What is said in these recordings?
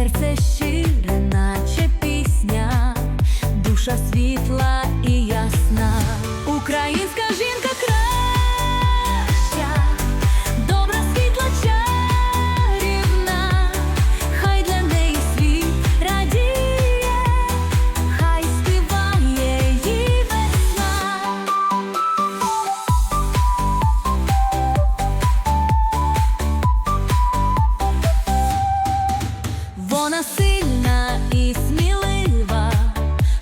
Serce silne Вона і смілива,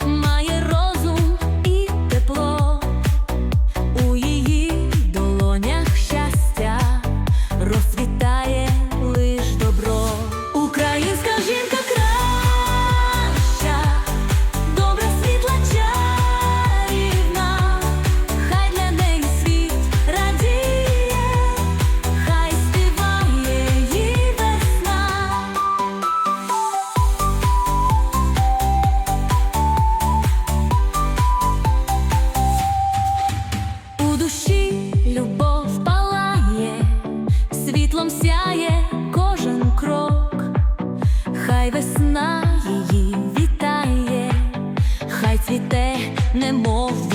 має розум і тепло, у її долонях щастя розцвітає лиш добро. Українська жінка світлом сяє кожен крок, хай весна її вітає, хай цвіте, немов